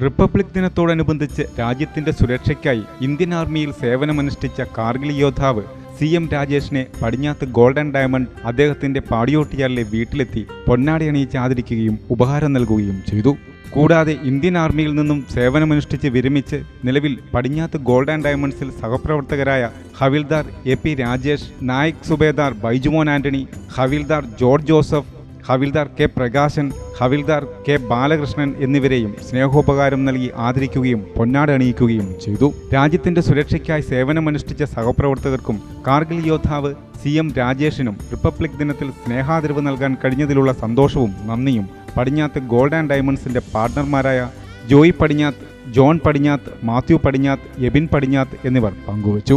Republic ദിനത്തോടനുബന്ധിച്ച് രാജ്യത്തിന്റെ സുരക്ഷയ്ക്കായി ഇന്ത്യൻ ആർമിയിൽ സേവനമനുഷ്ഠിച്ച കാർഗിൽ യോദ്ധാവ് സി എം രാജേഷിനെ പടിഞ്ഞാത്ത് ഗോൾഡൻ ഡയമണ്ട് അദ്ദേഹത്തിന്റെ പാടിയോട്ടിയാലിലെ വീട്ടിലെത്തി പൊന്നാടി അണിയിച്ച് ആദരിക്കുകയും ഉപഹാരം നൽകുകയും ചെയ്തു. കൂടാതെ ഇന്ത്യൻ ആർമിയിൽ നിന്നും സേവനമനുഷ്ഠിച്ച് വിരമിച്ച് നിലവിൽ പടിഞ്ഞാത്ത് ഗോൾഡൻ ഡയമണ്ട്സിൽ സഹപ്രവർത്തകരായ Havildar A P Rajesh Naik Subedar Baijumon Antony Havildar George Joseph Havildar K Prakashan Havildar K Balakrishnan എന്നിവരെയും സ്നേഹോപകാരം നൽകി ആദരിക്കുകയും പൊന്നാട് അണിയിക്കുകയും ചെയ്തു. രാജ്യത്തിന്റെ സുരക്ഷയ്ക്കായി സേവനമനുഷ്ഠിച്ച സഹപ്രവർത്തകർക്കും കാർഗിൽ യോദ്ധാവ് സി എം രാജേഷിനും റിപ്പബ്ലിക് ദിനത്തിൽ സ്നേഹാദരവ് നൽകാൻ കഴിഞ്ഞതിലുള്ള സന്തോഷവും നന്ദിയും പടിഞ്ഞാത്ത് ഗോൾഡ് ആൻഡ് ഡയമണ്ട്സിന്റെ പാർട്ണർമാരായ Joy Padinjath John Padinjath Mathew Padinjath Ebin Padinjath എന്നിവർ പങ്കുവച്ചു.